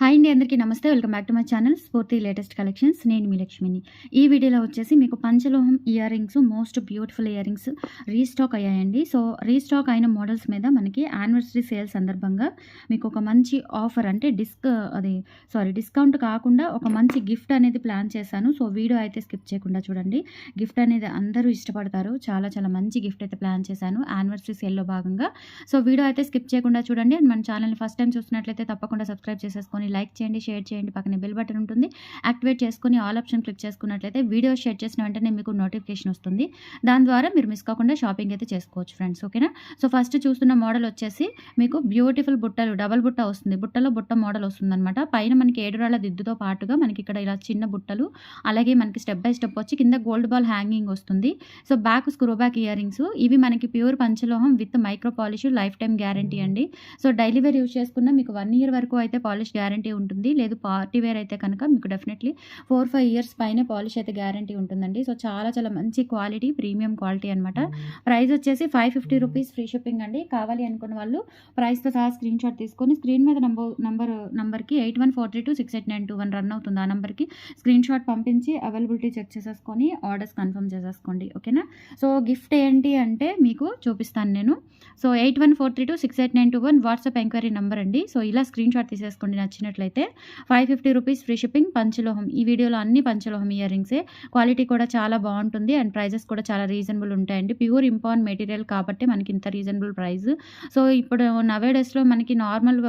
Hi అండి అందరికీ నమస్తే. Welcome back to my channel Spoorthi latest collections. నేను మీ లక్ష్మిని. ఈ వీడియోలో వచ్చేసి మీకు పంచలోహం ear rings most beautiful ear rings restock అయ్యాయండి. సో రీస్టాక్ అయిన మోడల్స్ మీద మనకి యానివర్సరీ సేల్ సందర్భంగా మీకు ఒక మంచి ఆఫర్ అంటే డిస్క్ అది సారీ డిస్కౌంట్ కాకుండా ఒక మంచి గిఫ్ట్ అనేది ప్లాన్ చేశాను. సో వీడియో అయితే స్కిప్ చేయకుండా చూడండి. గిఫ్ట్ అనేది అందరూ ఇష్టపడతారు. చాలా చాలా మంచి గిఫ్ట్ అయితే ప్లాన్ చేశాను యానివర్సరీ సేల్లో భాగంగా. సో వీడియో అయితే స్కిప్ చేయకుండా చూడండి. అండ్ మన ఛానల్ని ఫస్ట్ టైం చూసినట్లయితే తప్పకుండా సబ్స్క్రైబ్ చేసేసుకొని లైక్ చేయండి షేర్ చేయండి. పక్కన బెల్ బటన్ ఉంటుంది. యాక్టివేట్ చేసుకుని ఆల్ ఆప్షన్ క్లిక్ చేసుకున్నట్లయితే వీడియో షేర్ చేసిన వెంటనే మీకు నోటిఫికేషన్ వస్తుంది. దాని ద్వారా మీరు మిస్ కాకుండా షాపింగ్ అయితే చేసుకోవచ్చు ఫ్రెండ్స్ ఓకేనా? సో ఫస్ట్ చూస్తున్న మోడల్ వచ్చేసి మీకు బ్యూటిఫుల్ బుట్టలు డబల్ బుట్ట వస్తుంది. బుట్టలో బుట్ట మోడల్ వస్తుంది అనమాట పైన మనకి ఏడు రాళ్ళ దిద్దుతో పాటుగా మనకి ఇక్కడ ఇలా చిన్న బుట్టలు అలాగే మనకి స్టెప్ బై స్టెప్ వచ్చి కింద గోల్డ్ బాల్ హ్యాంగింగ్ వస్తుంది. So back screw back ear rings ఇవి మనకి pure పంచలోహం with micro polish life time guarantee అండి. సో డైలీ వేర్ చేసుకున్న మీకు వన్ ఇయర్ వరకు అయితే పాలిష్ గ్యారంటీ ఉంటుంది. లేదు పార్టీ వేర్ అయితే కనుక మీకు డెఫినెట్లీ ఫోర్ ఫైవ్ ఇయర్స్ పైన పాలిష్ అయితే గ్యారంటీ ఉంటుందండి. సో చాలా చాలా మంచి క్వాలిటీ ప్రీమియం క్వాలిటీ అనమాట ప్రైస్ వచ్చేసి five fifty rupees free shipping అండి. కావాలి అనుకున్న వాళ్ళు ప్రైస్తో సహా స్క్రీన్ షాట్ తీసుకొని స్క్రీన్ మీద నంబర్ నంబర్ నంబర్కి eight one four three two six eight nine two one run అవుతుంది. ఆ నెంబర్కి స్క్రీన్ షాట్ పంపించి అవైలబిలిటీ చెక్ చేసేసుకొని ఆర్డర్స్ కన్ఫర్మ్ చేసేసుకోండి. ఓకేనా సో గిఫ్ట్ ఏంటి అంటే మీకు చూపిస్తాను నేను. So eight one four three two six eight nine two one WhatsApp enquiry number అండి. సో ఇలా స్క్రీన్ షాట్ తీసేసుకోండి. నచ్చినట్లయితే five fifty rupees free shipping పంచలోహం. ఈ వీడియోలో అన్ని పంచలోహం ఇయర్ రింగ్సే క్వాలిటీ కూడా చాలా బాగుంటుంది అండ్ ప్రైజెస్ కూడా చాలా రీజనబుల్ ఉంటాయండి. ప్యూర్ ఇంపార్ట్ మెటీరియల్ కాబట్టి మనకి ఇంత రీజనబుల్ ప్రైస్ సో ఇప్పుడు నవే డేస్లో మనకి నార్మల్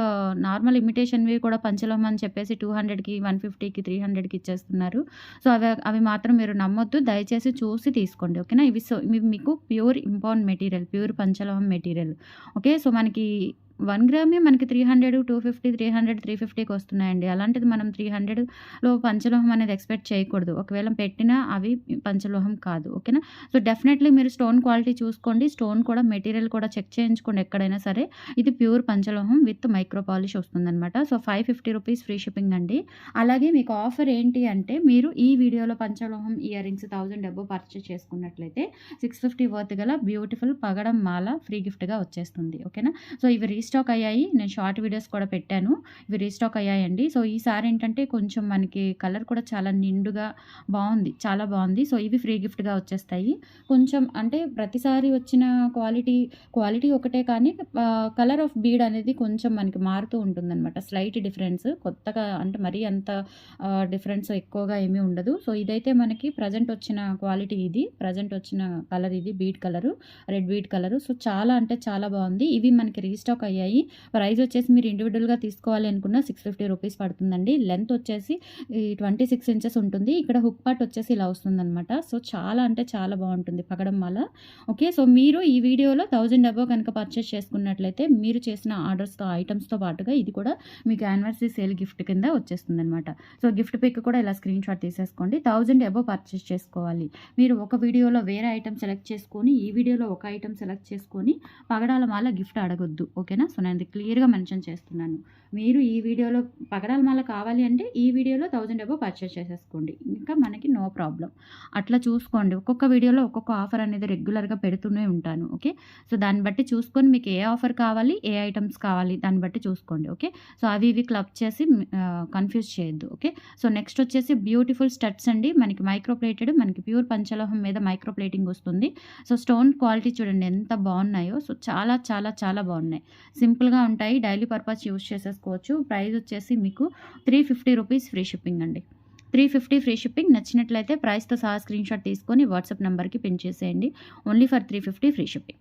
నార్మల్ ఇమిటేషన్వి కూడా పంచలోహం అని చెప్పేసి టూ హండ్రెడ్కి వన్ ఫిఫ్టీకి త్రీ హండ్రెడ్కి ఇచ్చేస్తున్నారు. సో అవి అవి మాత్రం మీరు నమ్మొద్దు. దయచేసి చూసి తీసుకోండి. ఓకేనా ఇవి సో ఇవి మీకు ప్యూర్ ఇంపార్ట్ మెటీరియల్ ప్యూర్ పంచలోహం మెటీరియల్ ఓకే సో మనకి వన్ గ్రామే మనకి three hundred two fifty three hundred three ఫిఫ్టీకి వస్తున్నాయండి. అలాంటిది మనం త్రీ హండ్రెడ్లో పంచలోహం అనేది ఎక్స్పెక్ట్ చేయకూడదు. ఒకవేళ పెట్టినా అవి పంచలోహం కాదు. ఓకేనా? సో డెఫినెట్లీ మీరు స్టోన్ క్వాలిటీ చూసుకోండి. స్టోన్ కూడా మెటీరియల్ కూడా చెక్ చేయించుకోండి ఎక్కడైనా సరే. ఇది ప్యూర్ పంచలోహం విత్ మైక్రో పాలిష్ వస్తుందన్నమాట. So five fifty rupees free shipping అండి. అలాగే మీకు ఆఫర్ ఏంటి అంటే మీరు ఈ వీడియోలో పంచలోహం ఇయర్ రింగ్స్ థౌజండ్ డబ్బు పర్చేస్ చేసుకున్నట్లయితే సిక్స్ ఫిఫ్టీ వర్త్ గల బ్యూటిఫుల్ పగడం మాల ఫ్రీ గిఫ్ట్గా వచ్చేస్తుంది. ఓకేనా? సో ఇవి రీస్టాక్ అయ్యాయి. నేను షార్ట్ వీడియోస్ కూడా పెట్టాను. ఇవి రీస్టాక్ అయ్యాయండి. సో ఈసారి ఏంటంటే కొంచెం మనకి కలర్ కూడా చాలా నిండుగా బాగుంది. చాలా బాగుంది. సో ఇవి ఫ్రీ గిఫ్ట్గా వచ్చేస్తాయి. కొంచెం అంటే ప్రతిసారి వచ్చిన క్వాలిటీ క్వాలిటీ ఒకటే కానీ కలర్ ఆఫ్ బీడ్ అనేది కొంచెం మనకి మారుతూ ఉంటుందన్నమాట. Slight difference. కొత్తగా అంటే మరీ అంత డిఫరెన్స్ ఎక్కువగా ఏమీ ఉండదు. సో ఇదైతే మనకి ప్రజెంట్ వచ్చిన క్వాలిటీ ఇది. ప్రజెంట్ వచ్చిన కలర్ ఇది. Bead colour. Red bead colour. So చాలా అంటే చాలా బాగుంది. ఇవి మనకి రీస్టాక్ అయ్యాయి ప్రైస్ వచ్చేసి మీరు ఇండివిజువల్గా తీసుకోవాలి అనుకున్న సిక్స్ ఫిఫ్టీ రూపీస్ పడుతుందండి. లెంత్ వచ్చేసి ట్వంటీ సిక్స్ ఇంచెస్ ఉంటుంది. ఇక్కడ హుక్ పార్ట్ వచ్చేసి ఇలా వస్తుందన్నమాట. సో చాలా అంటే చాలా బాగుంటుంది పగడం వల్ల. ఓకే సో మీరు ఈ వీడియోలో థౌజండ్ అబో కనుక పర్చేస్ చేసుకున్నట్లయితే మీరు చేసిన ఆర్డర్స్తో ఐటమ్స్తో పాటుగా ఇది కూడా మీకు యానివర్సరీ సేల్ గిఫ్ట్ కింద వచ్చేస్తుంది అనమాట సో గిఫ్ట్ పిక్ కూడా ఇలా స్క్రీన్ షాట్ తీసేసుకోండి. థౌజండ్ అబో పర్చేస్ చేసుకోవాలి. మీరు ఒక వీడియోలో వేరే ఐటమ్ సెలెక్ట్ చేసుకొని ఈ వీడియోలో ఒక ఐటమ్ సెలెక్ట్ చేసుకొని పగడాల మాల గిఫ్ట్ అడగొద్దు. ఓకేనా సో నేను క్లియర్గా మెన్షన్ చేస్తున్నాను. మీరు ఈ వీడియోలో పగడాల మాల కావాలి అంటే ఈ వీడియోలో థౌజండ్ అబో పర్చేస్ చేసేసుకోండి. ఇంకా మనకి నో ప్రాబ్లం. అట్లా చూసుకోండి. ఒక్కొక్క వీడియోలో ఒక్కొక్క ఆఫర్ అనేది రెగ్యులర్గా పెడుతూనే ఉంటాను. ఓకే? సో దాన్ని బట్టి చూసుకొని మీకు ఏ ఆఫర్ కావాలి ఏ ఐటమ్స్ కావాలి దాన్ని బట్టి చూసుకోండి. ఓకే? సో అవి ఇవి క్లబ్ చేసి కన్ఫ్యూజ్ చేయొద్దు. ఓకే? సో నెక్స్ట్ వచ్చేసి బ్యూటిఫుల్ స్టడ్స్ అండి. మనకి మైక్రో ప్లేటెడ్ మనకి ప్యూర్ పంచలోహం మీద మైక్రో ప్లేటింగ్ వస్తుంది. సో స్టోన్ క్వాలిటీ చూడండి ఎంత బాగున్నాయో. సో చాలా చాలా చాలా బాగున్నాయి. సింపుల్గా ఉంటాయి. డైలీ పర్పస్ యూస్ చేసేసుకోవచ్చు. ప్రైస్ వచ్చేసి మీకు three fifty rupees free shipping అండి. Three fifty free shipping. నచ్చినట్లయితే ప్రైస్తో సహా స్క్రీన్ షాట్ తీసుకొని వాట్సాప్ నెంబర్కి పిన్ చేసేయండి. Only for three fifty free shipping.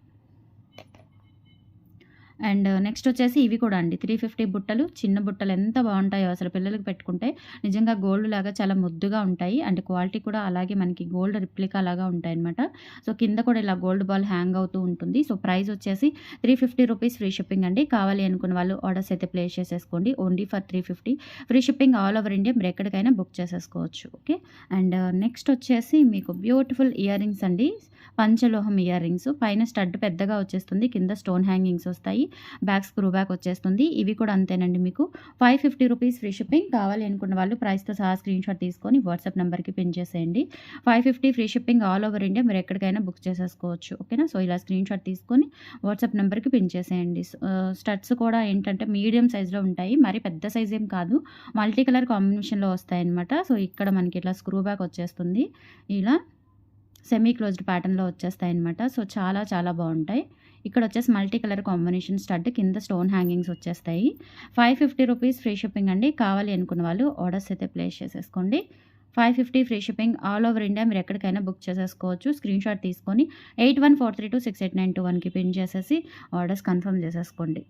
And next వచ్చేసి ఇవి కూడా అండి. త్రీ ఫిఫ్టీ బుట్టలు. చిన్న బుట్టలు ఎంత బాగుంటాయో అసలు పిల్లలకి పెట్టుకుంటే నిజంగా గోల్డ్ లాగా చాలా ముద్దుగా ఉంటాయి. అండ్ క్వాలిటీ కూడా అలాగే మనకి గోల్డ్ రిప్లికా లాగా ఉంటాయి అనమాట సో కింద కూడా ఇలా గోల్డ్ బాల్ హ్యాంగ్ అవుతూ ఉంటుంది. సో ప్రైస్ వచ్చేసి three fifty rupees free shipping అండి. కావాలి అనుకున్న వాళ్ళు ఆర్డర్స్ అయితే ప్లేస్ చేసేసుకోండి. Only for three fifty. Free shipping all over India. మీరు ఎక్కడికైనా బుక్ చేసేసుకోవచ్చు. ఓకే? అండ్ నెక్స్ట్ వచ్చేసి మీకు బ్యూటిఫుల్ ఇయర్ రింగ్స్ అండి. పంచలోహం ఇయర్ రింగ్స్. పైన స్టడ్ పెద్దగా వచ్చేస్తుంది. కింద స్టోన్ హ్యాంగింగ్స్ వస్తాయి. బ్యాక్ స్క్రూ బ్యాక్ వచ్చేస్తుంది. ఇవి కూడా అంతేనండి మీకు. Five fifty rupees free shipping కావాలి అనుకున్న వాళ్ళు ప్రైస్తో సహా స్క్రీన్ షాట్ తీసుకొని వాట్సాప్ నెంబర్కి పిన్ చేసేయండి. Five fifty free shipping all over India మీరు ఎక్కడికైనా బుక్ చేసేసుకోవచ్చు. ఓకేనా? సో ఇలా స్క్రీన్ షాట్ తీసుకొని వాట్సాప్ నెంబర్కి పిన్ చేసేయండి. స్టడ్స్ కూడా ఏంటంటే మీడియం సైజులో ఉంటాయి. మరి పెద్ద సైజ్ ఏం కాదు. మల్టీ కలర్ కాంబినేషన్లో వస్తాయి అనమాట సో ఇక్కడ మనకి ఇట్లా స్క్రూ బ్యాక్ వచ్చేస్తుంది. ఇలా సెమీ క్లోజ్డ్ ప్యాటర్న్లో వచ్చేస్తాయి అనమాట సో చాలా చాలా బాగుంటాయి. ఇక్కడ వచ్చేసి మల్టీ కలర్ కాంబినేషన్ స్టడ్ కింద స్టోన్ హ్యాంగింగ్స్ వచ్చేస్తాయి. Five fifty rupees free shipping అండి. కావాలి అనుకున్న వాళ్ళు ఆర్డర్స్ అయితే ప్లేస్ చేసేసుకోండి. Five fifty free shipping all over India మీరు ఎక్కడికైనా బుక్ చేసేసుకోవచ్చు. స్క్రీన్ షాట్ తీసుకొని eight one four three two six eight nine two వన్కి పిన్ చేసేసి ఆర్డర్స్ కన్ఫర్మ్ చేసేసుకోండి.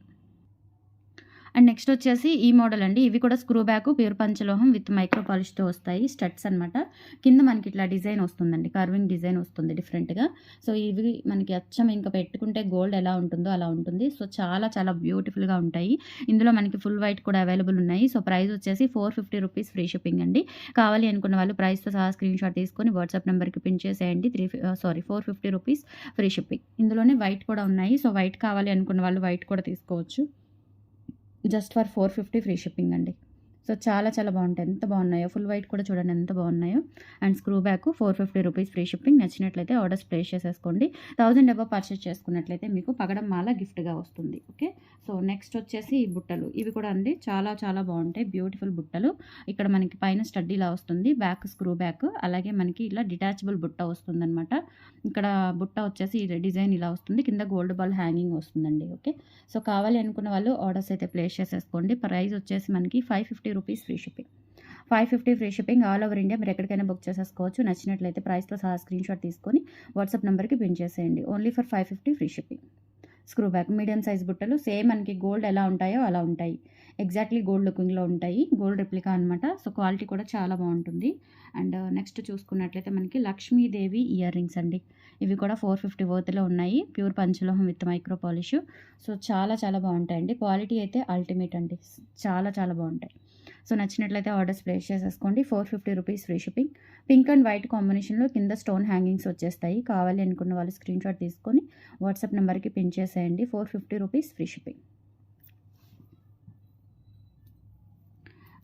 అండ్ నెక్స్ట్ వచ్చేసి ఈ మోడల్ అండి. ఇవి కూడా స్క్రూ బ్యాక్ ప్యూర్ పంచలోహం విత్ మైక్రో పాలిష్తో వస్తాయి. స్టడ్స్ అనమాట కింద మనకి ఇట్లా డిజైన్ వస్తుందండి. కర్వింగ్ డిజైన్ వస్తుంది డిఫరెంట్గా. సో ఇవి మనకి అచ్చం ఇంకా పెట్టుకుంటే గోల్డ్ ఎలా ఉంటుందో అలా ఉంటుంది. సో చాలా చాలా బ్యూటిఫుల్గా ఉంటాయి. ఇందులో మనకి ఫుల్ వైట్ కూడా అవైలబుల్ ఉన్నాయి. సో ప్రైస్ వచ్చేసి four fifty rupees free shipping అండి. కావాలి అనుకున్న వాళ్ళు ప్రైస్తో సహా స్క్రీన్ షాట్ తీసుకొని వాట్సాప్ నెంబర్కి పిన్ చేసేయండి. Three sorry four fifty rupees free shipping. ఇందులోనే వైట్ కూడా ఉన్నాయి. సో వైట్ కావాలి అనుకున్న వాళ్ళు వైట్ కూడా తీసుకోవచ్చు. Just for four fifty free shipping అండి. సో చాలా చాలా బాగుంటాయి. ఎంత బాగున్నాయో ఫుల్ వైట్ కూడా చూడండి ఎంత బాగున్నాయో. And screw back four fifty rupees free shipping. నచ్చినట్లయితే ఆర్డర్స్ ప్లేస్ చేసేసుకోండి. థౌజండ్ అబో పర్చేస్ చేసుకున్నట్లయితే మీకు పగడం మాల గిఫ్ట్గా వస్తుంది. ఓకే? సో నెక్స్ట్ వచ్చేసి ఈ బుట్టలు. ఇవి కూడా అండి చాలా చాలా బాగుంటాయి. బ్యూటిఫుల్ బుట్టలు. ఇక్కడ మనకి పైన స్టడ్డీలా వస్తుంది. Back screw back. అలాగే మనకి ఇలా డిటాచబుల్ బుట్ట వస్తుందన్నమాట. ఇక్కడ బుట్ట వచ్చేసి డిజైన్ ఇలా వస్తుంది. కింద గోల్డ్ బాల్ హ్యాంగింగ్ వస్తుందండి. ఓకే? సో కావాలి అనుకున్న వాళ్ళు ఆర్డర్స్ అయితే ప్లేస్ చేసేసుకోండి. ప్రైస్ వచ్చేసి మనకి five fifty rupees free shipping five fifty free shipping all over India మీరు ఎక్కడికైనా బుక్ చేసేసుకోవచ్చు. నచ్చినట్లయితే ప్రైస్తో సహా స్క్రీన్ షాట్ తీసుకొని వాట్సాప్ నెంబర్కి పిన్ చేసేయండి. Only for five fifty free shipping screw back medium size బుట్టలు సేమ్ మనకి గోల్డ్ ఎలా ఉంటాయో అలా ఉంటాయి. ఎగ్జాక్ట్లీ గోల్డ్ లుకింగ్లో ఉంటాయి. గోల్డ్ రిప్లికా అనమాట సో క్వాలిటీ కూడా చాలా బాగుంటుంది. అండ్ నెక్స్ట్ uh, చూసుకున్నట్లయితే మనకి లక్ష్మీదేవి ఇయర్ రింగ్స్ అండి. ఇవి కూడా ఫోర్ ఫిఫ్టీ వర్త్లో ఉన్నాయి. ప్యూర్ పంచలోహం విత్ మైక్రో పాలిష్ సో చాలా చాలా బాగుంటాయండి. క్వాలిటీ అయితే అల్టిమేట్ అండి. చాలా చాలా బాగుంటాయి. సో నచ్చినట్లయితే ఆర్డర్స్ ప్లేస్ చేసేసుకోండి. Four fifty rupees free shipping. Pink and white కాంబినేషన్లో కింద స్టోన్ హ్యాంగింగ్స్ వచ్చేస్తాయి. కావాలి అనుకున్న వాళ్ళు స్క్రీన్ షాట్ తీసుకొని వాట్సాప్ నెంబర్కి పిన్ చేసేయండి. Four fifty rupees free shipping.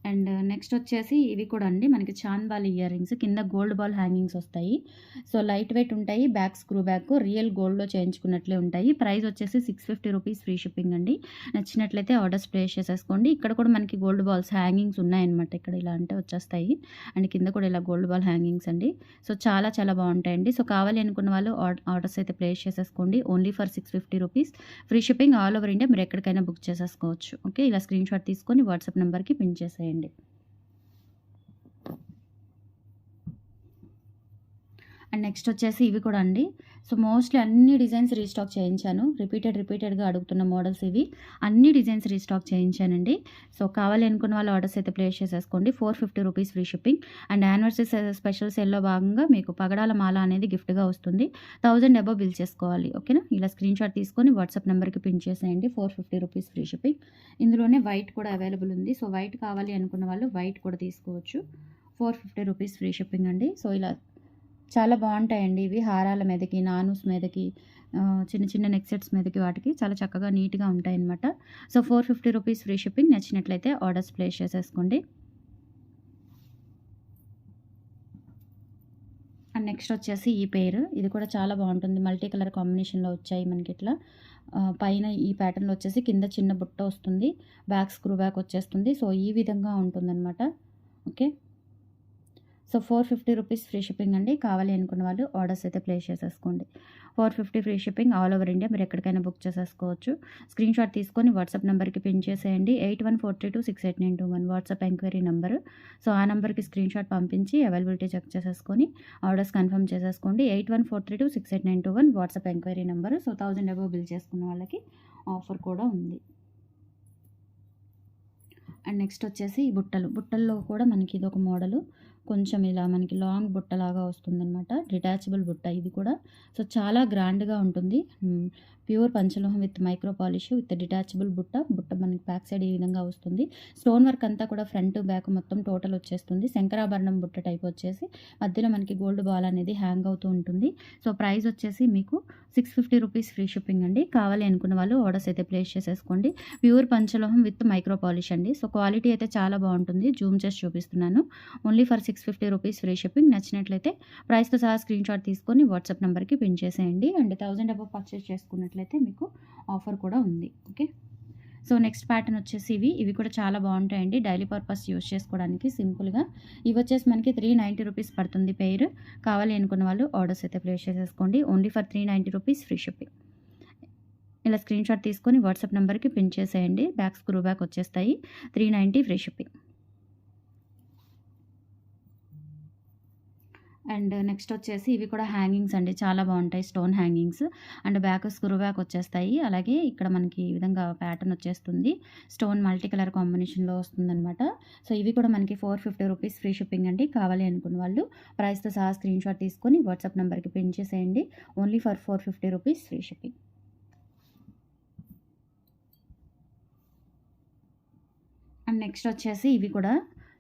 And next వచ్చేసి ఇవి కూడా అండి. మనకి చాన్ బాల్ ఇయర్ రింగ్స్ కింద గోల్డ్ బాల్ హ్యాంగింగ్స్ వస్తాయి. సో లైట్ వెయిట్ ఉంటాయి బ్యాక్ స్క్రూ బ్యాక్ రియల్ గోల్డ్లో చేయించుకున్నట్లే ఉంటాయి. ప్రైస్ వచ్చేసి six fifty rupees free shipping అండి. నచ్చినట్లయితే ఆర్డర్స్ ప్లేస్ చేసేసుకోండి. ఇక్కడ కూడా మనకి గోల్డ్ బాల్స్ హ్యాంగింగ్స్ ఉన్నాయన్నమాట. ఇక్కడ ఇలా అంటే వచ్చేస్తాయి. అండ్ కింద కూడా ఇలా గోల్డ్ బాల్ హ్యాంగింగ్స్ అండి. సో చాలా చాలా బాగుంటాయండి. సో కావాలి అనుకున్న వాళ్ళు ఆర్డర్స్ అయితే ప్లేస్ చేసేసుకోండి. Only for six fifty rupees free shipping all over India. మీరు ఎక్కడికైనా బుక్ చేసేసుకోవచ్చు. ఓకే? ఇలా స్క్రీన్ షాట్ తీసుకొని వాట్సాప్ నెంబర్కి పిన్ చేసేయండి. చేయండి అండ్ నెక్స్ట్ వచ్చేసి ఇవి కూడా అండి. సో మోస్ట్లీ అన్ని డిజైన్స్ రీస్టాక్ చేయించాను. రిపీటెడ్ రిపీటెడ్గా అడుగుతున్న మోడల్స్ ఇవి. అన్ని డిజైన్స్ రీస్టాక్ చేయించానండి. సో కావాలి అనుకున్న వాళ్ళు ఆర్డర్స్ అయితే ప్లేస్ చేసేసుకోండి. Four fifty rupees free shipping. And anniversary special సేల్లో భాగంగా మీకు పగడాల మాల అనేది గిఫ్ట్గా వస్తుంది. థౌజండ్ అబో బిల్ చేసుకోవాలి. ఓకేనా? ఇలా స్క్రీన్ షాట్ తీసుకొని వాట్సాప్ నెంబర్కి పిన్ చేసేయండి. Four fifty rupees free shipping. ఇందులోనే వైట్ కూడా అవైలబుల్ ఉంది. సో వైట్ కావాలి అనుకున్న వాళ్ళు వైట్ కూడా తీసుకోవచ్చు. Four fifty rupees free shipping అండి. సో ఇలా చాలా బాగుంటాయండి ఇవి హారాల మీదకి నానూస్ మీదకి చిన్న చిన్న నెక్సెట్స్ మీదకి వాటికి చాలా చక్కగా నీట్గా ఉంటాయి అన్నమాట so four fifty rupees free shipping నచ్చినట్లయితే ఆర్డర్స్ ప్లేస్ చేసేసుకోండి. అండ్ నెక్స్ట్ వచ్చేసి ఈ పేరు ఇది కూడా చాలా బాగుంటుంది. మల్టీ కలర్ కాంబినేషన్లో వచ్చాయి మనకి ఇట్లా. పైన ఈ ప్యాటర్న్లో వచ్చేసి కింద చిన్న బుట్ట వస్తుంది. బ్యాక్ స్క్రూ బ్యాక్ వచ్చేస్తుంది. సో ఈ విధంగా ఉంటుందన్నమాట. Okay? So four fifty rupees free shipping అండి. కావాలి అనుకున్న వాళ్ళు ఆర్డర్స్ అయితే ప్లేస్ చేసేసుకోండి. Four fifty free shipping all over India. మీరు ఎక్కడికైనా బుక్ చేసేసుకోవచ్చు. స్క్రీన్ షాట్ తీసుకొని వాట్సాప్ నెంబర్కి పిన్ చేసేయండి. Eight one four three two six eight nine two one. WhatsApp enquiry number. So ఆ నెంబర్కి స్క్రీన్ షాట్ పంపించి అవైలబిలిటీ చెక్ చేసేసుకొని ఆర్డర్స్ కన్ఫర్మ్ చేసేసుకోండి. Eight one four three two six eight nine two one. WhatsApp enquiry number. So thousand above bill చేసుకున్న వాళ్ళకి offer కూడా ఉంది. And next వచ్చేసి బుట్టలు. బుట్టల్లో కూడా మనకి ఇది ఒక మోడలు. కొంచెం ఇలా మనకి లాంగ్ బుట్టలాగా వస్తుందన్నమాట. డిటాచబుల్ బుట్ట ఇది కూడా. సో చాలా గ్రాండ్గా ఉంటుంది. Pure పంచలోహం with micro polish with detachable బుట్ట. బుట్ట మనకి బ్యాక్ సైడ్ ఈ విధంగా వస్తుంది. స్టోన్ వర్క్ అంతా కూడా ఫ్రంట్ బ్యాక్ మొత్తం టోటల్ వచ్చేస్తుంది. శంకరాభరణం బుట్ట టైప్ వచ్చేసి మధ్యలో మనకి గోల్డ్ బాల్ అనేది హ్యాంగ్ అవుతూ ఉంటుంది. సో ప్రైస్ వచ్చేసి మీకు six fifty rupees free shipping అండి. కావాలి అనుకున్న వాళ్ళు ఆర్డర్స్ అయితే ప్లేస్ చేసేసుకోండి. ప్యూర్ పంచలోహం విత్ మైక్రో పాలిష్ అండి. సో క్వాలిటీ అయితే చాలా బాగుంటుంది. జూమ్ చేసి చూపిస్తున్నాను. Only for six fifty rupees free shipping నచ్చినట్లయితే ప్రైస్తో సహా స్క్రీన్ షాట్ తీసుకొని వాట్సాప్ నెంబర్కి పిన్ చేసేయండి. అండ్ థౌజండ్ అబౌవ్ పర్చేస్ చేసుకున్నట్లయితే మీకు ఆఫర్ కూడా ఉంది. ఓకే సో నెక్స్ట్ ప్యాటర్న్ వచ్చేసి ఇవి. ఇవి కూడా చాలా బాగుంటాయండి. డైలీ పర్పస్ యూజ్ చేసుకోవడానికి సింపుల్గా ఇవి వచ్చేసి మనకి త్రీ నైంటీ రూపీస్ పడుతుంది పెయిర్ కావాలి అనుకున్న వాళ్ళు ఆర్డర్స్ అయితే ప్లేస్ చేసేసుకోండి. Only for three ninety rupees free shipping ఇలా స్క్రీన్ షాట్ తీసుకొని వాట్సాప్ నెంబర్కి పిన్ చేసేయండి. బ్యాక్ స్క్రూ బ్యాక్ వచ్చేస్తాయి. Three ninety free shipping and next వచ్చేసి ఇవి కూడా హ్యాంగింగ్స్ అండి. చాలా బాగుంటాయి stone hangings. And back screw back వచ్చేస్తాయి. అలాగే ఇక్కడ మనకి ఈ విధంగా ప్యాటర్న్ వచ్చేస్తుంది. స్టోన్ మల్టీ కలర్ కాంబినేషన్లో వస్తుందన్నమాట. సో ఇవి కూడా మనకి four fifty rupees free shipping అండి. కావాలి అనుకున్న వాళ్ళు ప్రైస్తో సహా స్క్రీన్ షాట్ తీసుకొని వాట్సాప్ నెంబర్కి పిన్ చేసేయండి. Only for four fifty rupees free shipping. And next వచ్చేసి ఇవి కూడా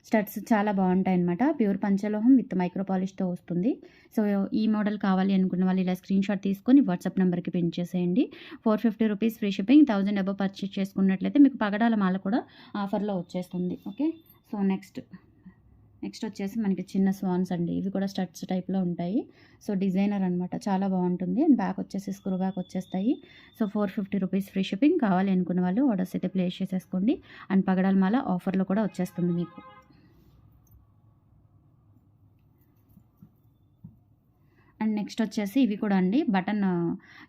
స్టడ్స్ చాలా బాగుంటాయి అనమాట ప్యూర్ పంచలోహం విత్ మైక్రో పాలిష్తో వస్తుంది. సో ఈ మోడల్ కావాలి అనుకున్న వాళ్ళు ఇలా స్క్రీన్ షాట్ తీసుకొని వాట్సాప్ నెంబర్కి పిన్ చేసేయండి. Four fifty rupees free shipping thousand above purchase చేసుకున్నట్లయితే మీకు పగడాల మాల కూడా ఆఫర్లో వచ్చేస్తుంది. ఓకే? సో నెక్స్ట్ నెక్స్ట్ వచ్చేసి మనకి చిన్న స్వాన్స్ అండి. ఇవి కూడా స్టడ్స్ టైప్లో ఉంటాయి. సో డిజైనర్ అనమాట చాలా బాగుంటుంది. అండ్ బ్యాక్ వచ్చేసి స్క్రూ బ్యాక్ వచ్చేస్తాయి. So four fifty rupees free shipping కావాలి అనుకున్న వాళ్ళు ఆర్డర్స్ అయితే ప్లేస్ చేసేసుకోండి. అండ్ పగడాల మాల ఆఫర్లో కూడా వచ్చేస్తుంది మీకు అండ్ నెక్స్ట్ వచ్చేసి ఇవి కూడా అండి. బటన్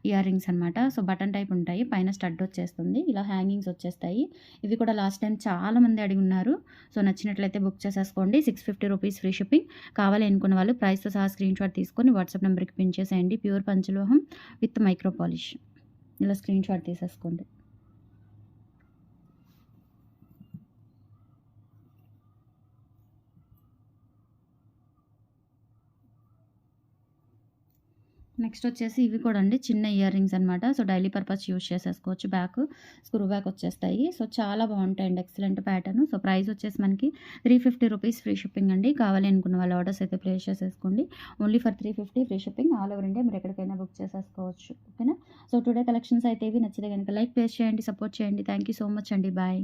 ఇయర్ రింగ్స్ అనమాట సో బటన్ టైప్ ఉంటాయి. పైన స్టడ్ వచ్చేస్తుంది. ఇలా హ్యాంగింగ్స్ వచ్చేస్తాయి. ఇవి కూడా లాస్ట్ టైం చాలా మంది అడిగి ఉన్నారు. సో నచ్చినట్లయితే బుక్ చేసేసుకోండి. Six fifty rupees free shipping. కావాలి అనుకున్న వాళ్ళు ప్రైస్తో సహా స్క్రీన్ షాట్ తీసుకొని వాట్సాప్ నెంబర్కి పిన్ చేసేయండి. ప్యూర్ పంచలోహం విత్ మైక్రో పాలిష్. ఇలా స్క్రీన్ షాట్ తీసేసుకోండి. నెక్స్ట్ వచ్చేసి ఇవి కూడా అండి. చిన్న ఇయర్ రింగ్స్ అనమాట సో డైలీ పర్పస్ యూస్ చేసేసుకోవచ్చు. బ్యాక్ స్క్రూ బ్యాక్ వచ్చేస్తాయి. సో చాలా బాగుంటాయండి. Excellent pattern. సో ప్రైస్ వచ్చేసి మనకి three fifty rupees free shipping అండి. కావాలి అనుకున్న వాళ్ళ ఆర్డర్స్ అయితే ప్లేస్ చేసేసుకోండి. Only for three fifty free shipping all over India మీరు ఎక్కడికైనా బుక్ చేసేసుకోవచ్చు. ఓకేనా? సో టుడే కలెక్షన్స్ అయితే ఇవి. నచ్చితే కనుక లైక్ ప్లేస్ చేయండి సపోర్ట్ చేయండి. థ్యాంక్ యూ సో మచ్ అండి. బాయ్.